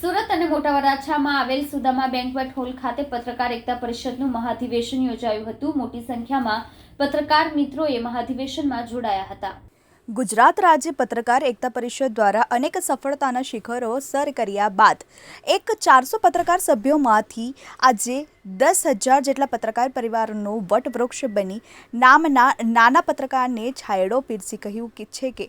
સુરત અને મોટા વરાછામાં આવેલ સુદામા બેન્કવેટ હોલ ખાતે પત્રકાર એકતા પરિષદનું મહાધિવેશન યોજાયું હતું. મોટી સંખ્યામાં પત્રકાર મિત્રોએ મહાધિવેશનમાં જોડાયા હતા. ગુજરાત રાજ્ય પત્રકાર એકતા પરિષદ દ્વારા અનેક સફળતાના શિખરો સર કર્યા બાદ એક ચારસો પત્રકાર સભ્યોમાંથી આજે દસ હજાર જેટલા પત્રકાર પરિવારનું વટવૃક્ષ બની નામના નાના પત્રકારને છાયડો પીરસી કહ્યું કે છે કે,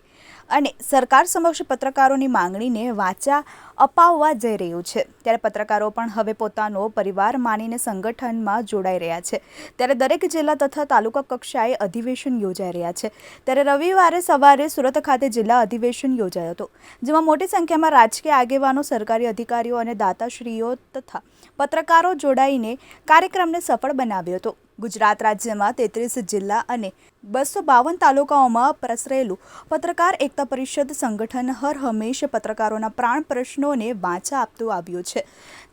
અને સરકાર સમક્ષ પત્રકારોની માંગણીને વાચા અપાવવા જઈ રહ્યું છે. ત્યારે પત્રકારો પણ હવે પોતાનો પરિવાર માનીને સંગઠનમાં જોડાઈ રહ્યા છે. ત્યારે દરેક જિલ્લા તથા તાલુકા કક્ષાએ અધિવેશન યોજાઈ રહ્યા છે. ત્યારે રવિવારે સવારે સુરત ખાતે જિલ્લા અધિવેશન યોજાયો હતો, જેમાં મોટી સંખ્યામાં રાજકીય આગેવાનો, સરકારી અધિકારીઓ અને દાતાશ્રીઓ તથા પત્રકારો જોડાઈને કાર્યક્રમને સફળ બનાવ્યો હતો. ગુજરાત રાજ્યમાં તેત્રીસ જિલ્લા અને બસો બાવન તાલુકાઓમાં પ્રસરેલું પત્રકાર એકતા પરિષદ સંગઠન હર હંમેશ પત્રકારોના પ્રાણ પ્રશ્નોને વાંચા આપતું આવ્યું છે.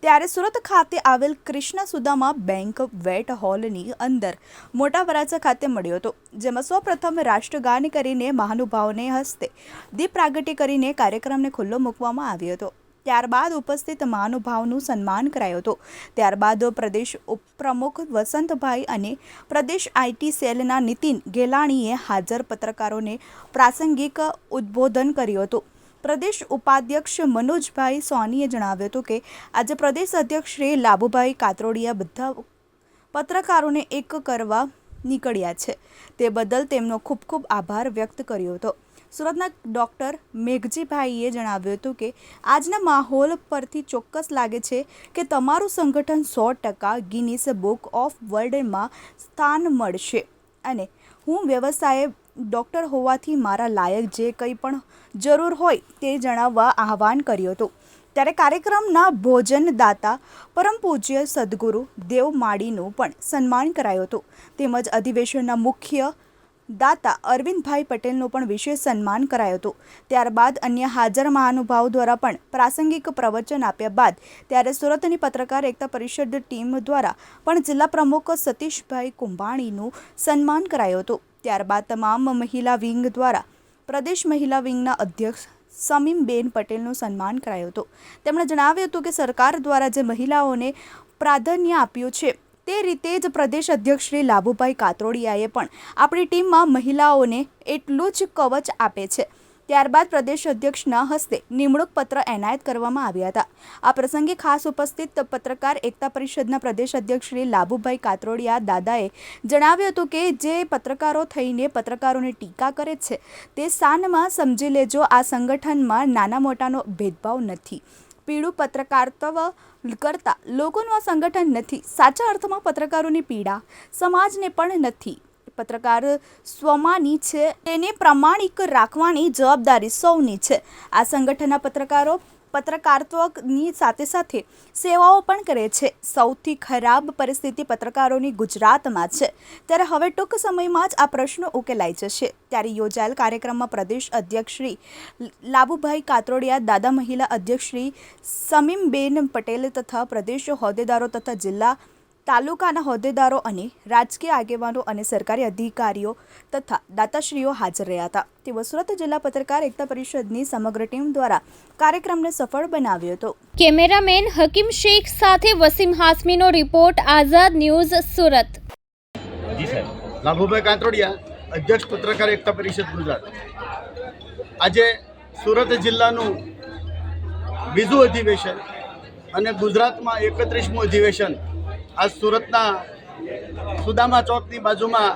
ત્યારે સુરત ખાતે આવેલ કૃષ્ણ સુદામા બેંક વેટ હોલની અંદર મોટા વરાછા ખાતે મળ્યો હતો, જેમાં સૌપ્રથમ રાષ્ટ્રગાન કરીને મહાનુભાવોને હસ્તે દીપ પ્રાગટ્ય કરીને કાર્યક્રમને ખુલ્લો મૂકવામાં આવ્યો હતો. ત્યારબાદ ઉપસ્થિત મહાનુભાવનું સન્માન કરાયો હતો. ત્યારબાદ પ્રદેશ ઉપપ્રમુખ વસંતભાઈ અને પ્રદેશ આઈટી સેલના નીતિન ગેલાણીએ હાજર પત્રકારોને પ્રાસંગિક ઉદ્બોધન કર્યું હતું. પ્રદેશ ઉપાધ્યક્ષ મનોજભાઈ સોનીએ જણાવ્યું હતું કે, આજે પ્રદેશ અધ્યક્ષ શ્રી લાભુભાઈ કાતરોડિયા બધા પત્રકારોને એક કરવા નીકળ્યા છે. તે બદલ તેમનો ખૂબ ખૂબ આભાર વ્યક્ત કર્યો હતો. સુરતના ડૉક્ટર મેઘજીભાઈએ જણાવ્યું હતું કે, આજના માહોલ પરથી ચોક્કસ લાગે છે કે તમારું સંગઠન સો ટકા ગિનિસ બુક ઓફ વર્લ્ડમાં સ્થાન મળશે. અને હું વ્યવસાય ડૉક્ટર હોવાથી મારા લાયક જે કંઈ પણ જરૂર હોય તે જણાવવા આહવાન કર્યું હતું. ત્યારે કાર્યક્રમના ભોજનદાતા પરમ પૂજ્ય સદગુરુ દેવ માળીનું પણ સન્માન કરાયું હતું. તેમજ અધિવેશનના મુખ્ય દાતા અરવિંદભાઈ પટેલનું પણ વિશેષ સન્માન કરાયું હતું. ત્યારબાદ અન્ય હાજર મહાનુભાવો દ્વારા પણ પ્રાસંગિક પ્રવચન આપ્યા બાદ ત્યારે સુરતની પત્રકાર એકતા પરિષદ ટીમ દ્વારા પણ જિલ્લા પ્રમુખ સતીશભાઈ કુંભાણીનું સન્માન કરાયું હતું. ત્યારબાદ તમામ મહિલા વિંગ દ્વારા પ્રદેશ મહિલા વિંગના અધ્યક્ષ સમીમબેન પટેલનું સન્માન કરાયું હતું. તેમણે જણાવ્યું હતું કે સરકાર દ્વારા જે મહિલાઓને પ્રાધાન્ય આપ્યું છે તે રીતે જ પ્રદેશ અધ્યક્ષ શ્રી લાભુભાઈ કાતરોડિયાએ પણ આપણી ટીમમાં મહિલાઓને એટલું જ કવચ આપે છે. ત્યારબાદ પ્રદેશ અધ્યક્ષના હસ્તે નિમણૂક પત્ર એનાયત કરવામાં આવ્યા હતા. આ પ્રસંગે ખાસ ઉપસ્થિત પત્રકાર એકતા પરિષદના પ્રદેશ અધ્યક્ષ શ્રી લાભુભાઈ કાતરોડિયા દાદાએ જણાવ્યું હતું કે જે પત્રકારો થઈને પત્રકારોની ટીકા કરે છે તે સાનમાં સમજી લેજો આ સંગઠનમાં નાના મોટાનો ભેદભાવ નથી. પીળું પત્રકારત્વ કરતા લોકોનું આ સંગઠન નથી. સાચા અર્થમાં પત્રકારોની પીડા સમાજને પણ નથી. પત્રકાર સ્વમાની છે. તેને પ્રમાણિક રાખવાની જવાબદારી સૌની છે. આ સંગઠનના પત્રકારો પત્રકારત્વની સાથે સાથે સેવાઓ પણ કરે છે. સૌથી ખરાબ પરિસ્થિતિ પત્રકારોની ગુજરાતમાં છે. ત્યારે હવે ટૂંક સમયમાં જ આ પ્રશ્નો ઉકેલાઈ જશે. ત્યારે યોજાયેલ કાર્યક્રમમાં પ્રદેશ અધ્યક્ષ શ્રી લાભુભાઈ કાતરોડિયા, દાદા મહિલા અધ્યક્ષ શ્રી સમીમબેન પટેલ તથા પ્રદેશ હોદ્દેદારો તથા જિલ્લા તાલુકાના હોદ્દેદારો અને રાજકીય આગેવાનો અને સરકારી અધિકારીઓ તથા દાતાશ્રીઓ હાજર રહ્યા હતા. તેઓ સુરત જિલ્લા પત્રકાર એકતા પરિષદની સમગ્ર ટીમ દ્વારા કાર્યક્રમને સફળ બનાવ્યો હતો. કેમેરામેન હકીમ શેખ સાથે વસીમ હાસમીનો રિપોર્ટ આઝાદ ન્યૂઝ સુરત. જી લાભુભાઈ કાંતરોડિયા અધ્યક્ષ પત્રકાર એકતા પરિષદ ગુજરાત. આજે સુરત જિલ્લાનું બીજું અધિવેશન અને ગુજરાતમાં એકત્રીસમું અધિવેશન આજ સુરતના સુદામા ચોકની બાજુમાં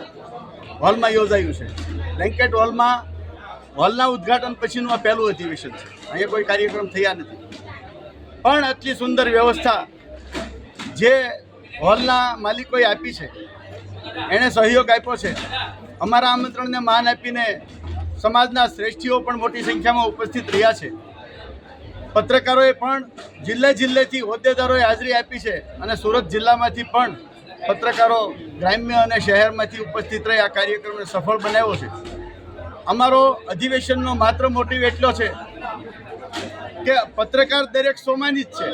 હોલમાં યોજાયું છે. બેન્કેટ હોલમાં હોલના ઉદ્ઘાટન પછીનું આ પહેલું અધિવેશન છે. અહીંયા કોઈ કાર્યક્રમ થયા નથી. પણ આટલી સુંદર વ્યવસ્થા જે હોલના માલિકોએ આપી છે, એણે સહયોગ આપ્યો છે, અમારા આમંત્રણને માન આપીને સમાજના શ્રેષ્ઠીઓ પણ મોટી સંખ્યામાં ઉપસ્થિત રહ્યા છે. પત્રકારોએ પણ જિલ્લે જિલ્લેથી હોદ્દેદારોએ હાજરી આપી છે અને સુરત જિલ્લામાંથી પણ પત્રકારો ગ્રામ્ય અને શહેરમાંથી ઉપસ્થિત રહી આ કાર્યક્રમને સફળ બનાવ્યો છે. અમારો અધિવેશનનો માત્ર મોટિવ એટલો છે કે પત્રકાર દરેક સોમાની જ છે.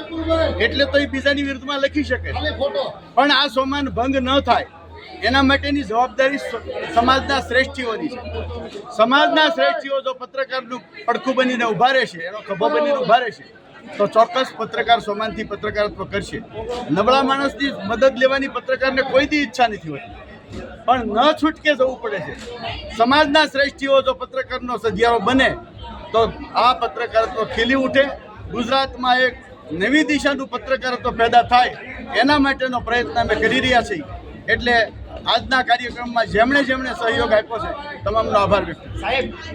એટલે તો એ બીજાની વિરુદ્ધમાં લખી શકે. પણ આ સોમાન ભંગ ન થાય. એના માટેની જવાબદારી સમાજના શ્રેષ્ઠીઓની છે. સમાજના શ્રેષ્ઠીઓ જો પત્રકારનું પડખું બનીને ઊભા રહેશે, એનો ખભો બનીને ઊભા રહેશે, તો ચોક્કસ પત્રકાર સોમાનથી પત્રકારત્વ કરશે. નબળા માણસની મદદ લેવાની પત્રકારને કોઈ દી ઈચ્છા નથી હોતી. પણ ન છૂટકે જવું પડે છે. સમાજના શ્રેષ્ઠીઓ જો પત્રકારનો સધિયારો બને, તો આ પત્રકારત્વ ખીલી ઉઠે. ગુજરાતમાં એક નવી દિશાનું પત્રકારત્વ પેદા થાય, એના માટેનો પ્રયત્ન અમે કરી રહ્યા છીએ. એટલે આજના કાર્યક્રમમાં જેમણે જેમણે સહયોગ આપ્યો છે તમામનો આભાર વ્યક્ત છું.